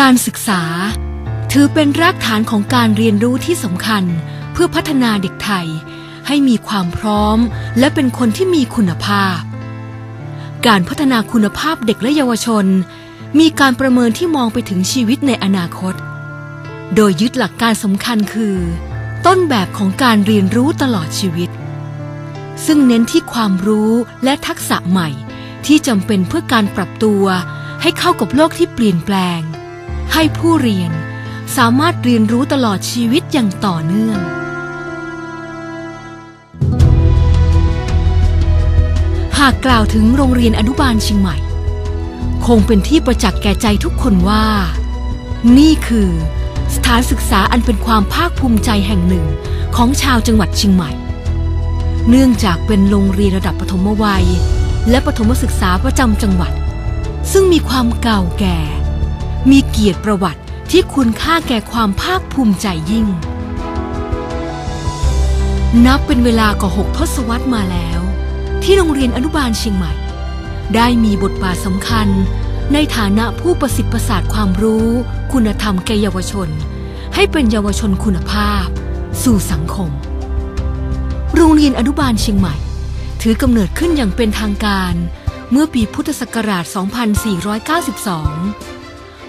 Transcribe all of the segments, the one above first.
การศึกษา ถือเป็นรากฐานของการเรียนรู้ที่สำคัญเพื่อพัฒนาเด็กไทย ให้มีความพร้อม และเป็นคนที่มีคุณภาพ การพัฒนาคุณภาพเด็กและเยาวชน มีการประเมินที่มองไปถึงชีวิตในอนาคต โดยยึดหลักการสำคัญคือ ต้นแบบของการเรียนรู้ตลอดชีวิต ซึ่งเน้นที่ความรู้และทักษะใหม่ที่จำเป็นเพื่อการปรับตัว ให้เข้ากับโลกที่เปลี่ยนแปลง ให้ผู้เรียนสามารถเรียนรู้ตลอดชีวิตอย่างต่อเนื่อง หากกล่าวถึงโรงเรียนอนุบาลเชียงใหม่ คงเป็นที่ประจักษ์แก่ใจทุกคนว่า นี่คือ สถานศึกษาอันเป็นความภาคภูมิใจแห่งหนึ่งของชาวจังหวัดเชียงใหม่ เนื่องจากเป็นโรงเรียนระดับปฐมวัย และปฐมศึกษาประจำจังหวัด ซึ่งมีความเก่าแก่ มีเกียรติประวัติที่คุณค่าแก่ความภาคภูมิใจยิ่ง นับเป็นเวลากว่าหกทศวรรษมาแล้ว ที่โรงเรียนอนุบาลเชียงใหม่ ได้มีบทบาทสำคัญ ในฐานะผู้ประสิทธิ์ประสาทความรู้ คุณธรรมแก่เยาวชน ให้เป็นเยาวชนคุณภาพ สู่สังคม โรงเรียนอนุบาลเชียงใหม่ ถือกำเนิดขึ้นอย่างเป็นทางการ เมื่อปีพุทธศักราช 2492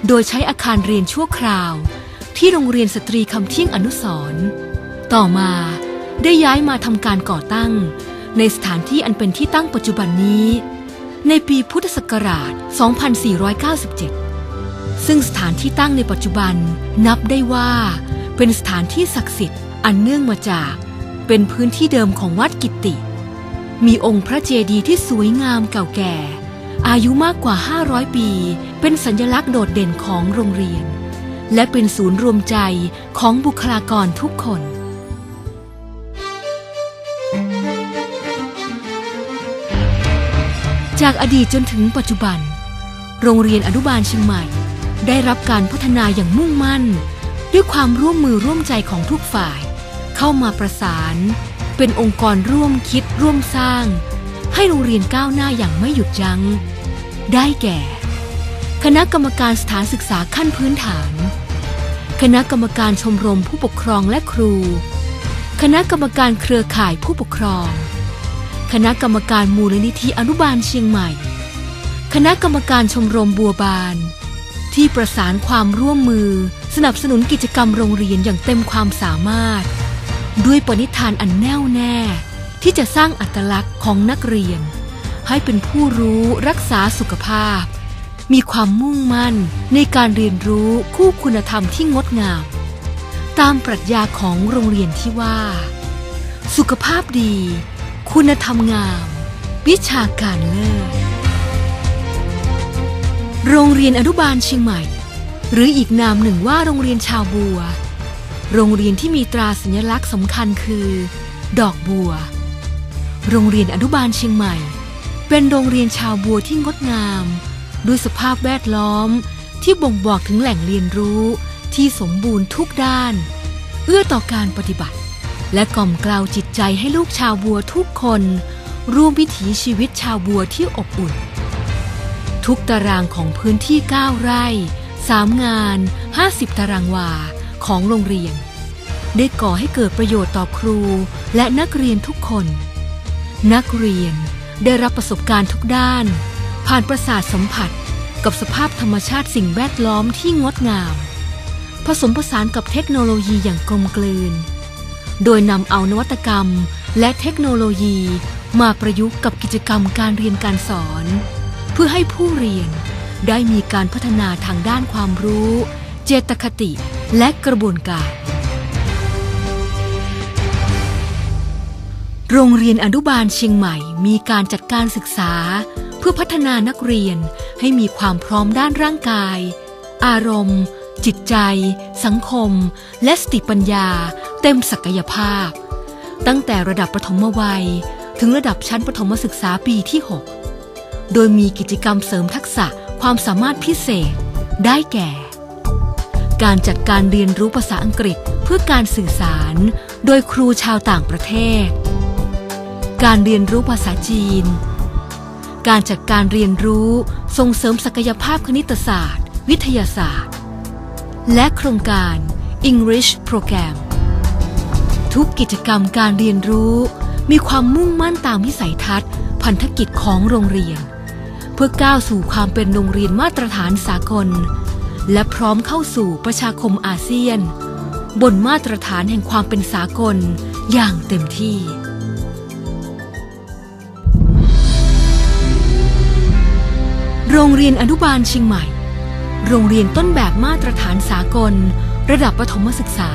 โดยใช้อาคารเรียนชั่วคราว ที่โรงเรียนสตรีคำเที่ยงอนุสร์ต่อมาได้ย้ายมาทำการก่อตั้ง ในสถานที่อันเป็นที่ตั้งปัจจุบันนี้ ในปีพุทธศักราช 2497 ซึ่งสถานที่ตั้งในปัจจุบันนับได้ว่า เป็นสถานที่ศักดิ์สิทธิ์อันเนื่องมาจาก เป็นพื้นที่เดิมของวัดกิตติมีองค์พระเจดีย์ที่สวยงามเก่าแก่ อายุมากกว่า 500 ปี เป็นสัญลักษณ์โดดเด่นของโรงเรียน และเป็นศูนย์รวมใจของบุคลากรทุกคน จากอดีตจนถึงปัจจุบัน โรงเรียนอนุบาลเชียงใหม่ ได้รับการพัฒนาอย่างมุ่งมั่น ด้วยความร่วมมือร่วมใจของทุกฝ่าย เข้ามาประสาน เป็นองค์กรร่วมคิดร่วมสร้าง ให้โรงเรียนก้าวหน้าอย่างไม่หยุดยัง้ง ได้แก่ คณะกรรมการสถานศึกษาขั้นพื้นฐาน คณะกรรมการชมรมผู้ปกครองและครู คณะกรรมการเครือข่ายผู้ปกครอง คณะกรรมการมูลนิธิอนุบาลเชียงใหม่ คณะกรรมการชมรมบัวบาน ที่ประสานความร่วมมือ สนับสนุนกิจกรรมโรงเรียนอย่างเต็มความสามารถ ด้วยปณิธานอันแน่วแน่ ที่จะสร้างอัตลักษณ์ของนักเรียน ให้เป็นผู้รู้รักษาสุขภาพ มีความมุ่งมั่นในการเรียนรู้คู่คุณธรรมที่งดงาม ตามปรัชญาของโรงเรียนที่ว่า สุขภาพดี คุณธรรมงาม วิชาการเลิศโรงเรียนอนุบาลเชียงใหม่ หรืออีกนามหนึ่งว่าโรงเรียนชาวบัว โรงเรียนที่มีตราสัญลักษณ์สำคัญคือ ดอกบัว โรงเรียนอนุบาลเชียงใหม่ เป็นโรงเรียนชาวบัวที่งดงาม ด้วยสภาพแวดล้อมที่บ่งบอกถึงแหล่งเรียนรู้ที่สมบูรณ์ทุกด้าน เอื้อต่อการปฏิบัติ และกล่อมกล่าวจิตใจให้ลูกชาวบัวทุกคน ร่วมวิถีชีวิตชาวบัวที่อบอุ่น ทุกตารางของพื้นที่ 9 ไร่ 3 งาน 50 ตารางวาของโรงเรียน ได้ก่อให้เกิดประโยชน์ต่อครูและนักเรียนทุกคน นักเรียนได้รับประสบการณ์ทุกด้าน ผ่านประสาทสัมผัสกับสภาพธรรมชาติสิ่งแวดล้อมที่งดงาม ผสมผสานกับเทคโนโลยีอย่างกลมกลืน โดยนำเอานวัตกรรมและเทคโนโลยีมาประยุกต์กับกิจกรรมการเรียนการสอน เพื่อให้ผู้เรียนได้มีการพัฒนาทางด้านความรู้ เจตคติและกระบวนการ โรงเรียนอนุบาลเชียงใหม่มีการจัดการศึกษา พื่อพัฒนานักเรียนให้มีความพร้อมด้านร่างกาย อารมณ์ จิตใจ สังคม และสติปัญญา เต็มศักยภาพ ตั้งแต่ระดับประถมวัย ถึงระดับชั้นประถมศึกษาปีที่ 6 โดยมีกิจกรรมเสริมทักษะความสามารถพิเศษ ได้แก่ การจัดการเรียนรู้ภาษาอังกฤษเพื่อการสื่อสาร โดยครูชาวต่างประเทศ การเรียนรู้ภาษาจีน การจัดการเรียนรู้ส่งเสริมศักยภาพคณิตศาสตร์ วิทยาศาสตร์ และโครงการ English Program ทุกกิจกรรมการเรียนรู้ มีความมุ่งมั่นตามวิสัยทัศน์ พันธกิจของโรงเรียน เพื่อก้าวสู่ความเป็นโรงเรียนมาตรฐานสากล และพร้อมเข้าสู่ประชาคมอาเซียน บนมาตรฐานแห่งความเป็นสากลอย่างเต็มที่ โรงเรียนอนุบาลเชียงใหม่ โรงเรียนต้นแบบมาตรฐานสากล ระดับประถมศึกษา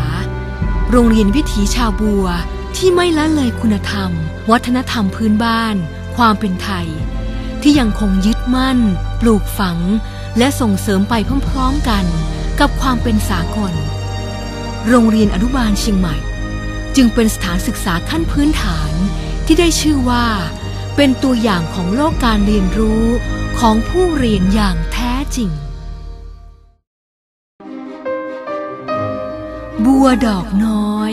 โรงเรียนวิถีชาวบัวที่ไม่ละเลยคุณธรรม วัฒนธรรมพื้นบ้าน ความเป็นไทย ที่ยังคงยึดมั่น ปลูกฝัง และส่งเสริมไปพร้อมๆกัน กับความเป็นสากล โรงเรียนอนุบาลเชียงใหม่ จึงเป็นสถานศึกษาขั้นพื้นฐานที่ได้ชื่อว่า เป็นตัวอย่างของโลกการเรียนรู้ของผู้เรียนอย่างแท้จริง บัวดอกน้อย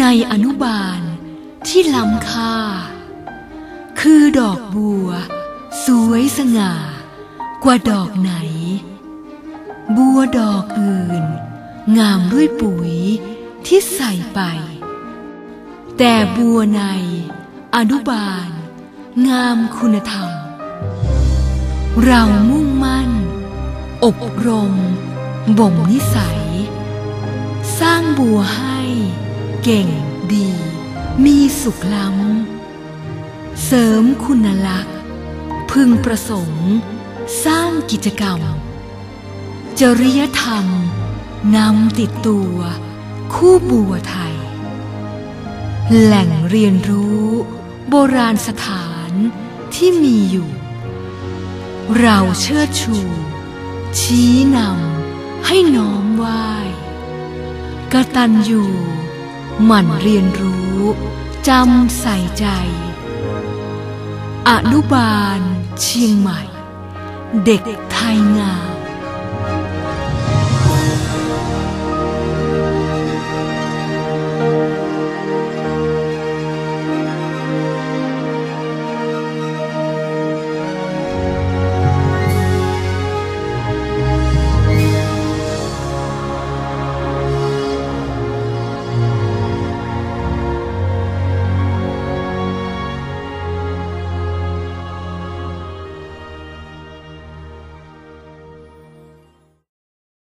ในอนุบาล ที่ล้ำค่า คือดอกบัว สวยสง่า กว่าดอกไหน บัวดอกอื่น งามด้วยปุ๋ยที่ใส่ไป แต่บัวใน อนุบาล งามคุณธรรม เรามุ่งมั่น อบรม บ่มนิสัย สร้างบัวให้ เก่งดี มีสุขล้ำ เสริมคุณลักษณ์ พึงประสงค์ สร้างกิจกรรม จริยธรรมนำติดตัว คู่บัวไทย แหล่งเรียนรู้ โบราณสถาน ที่มีอยู่ เราเชิดชู ชี้นำให้น้อมไหว้กตัญญูหมั่นเรียนรู้จำใส่ใจ อนุบาลเชียงใหม่ เด็กไทยงาม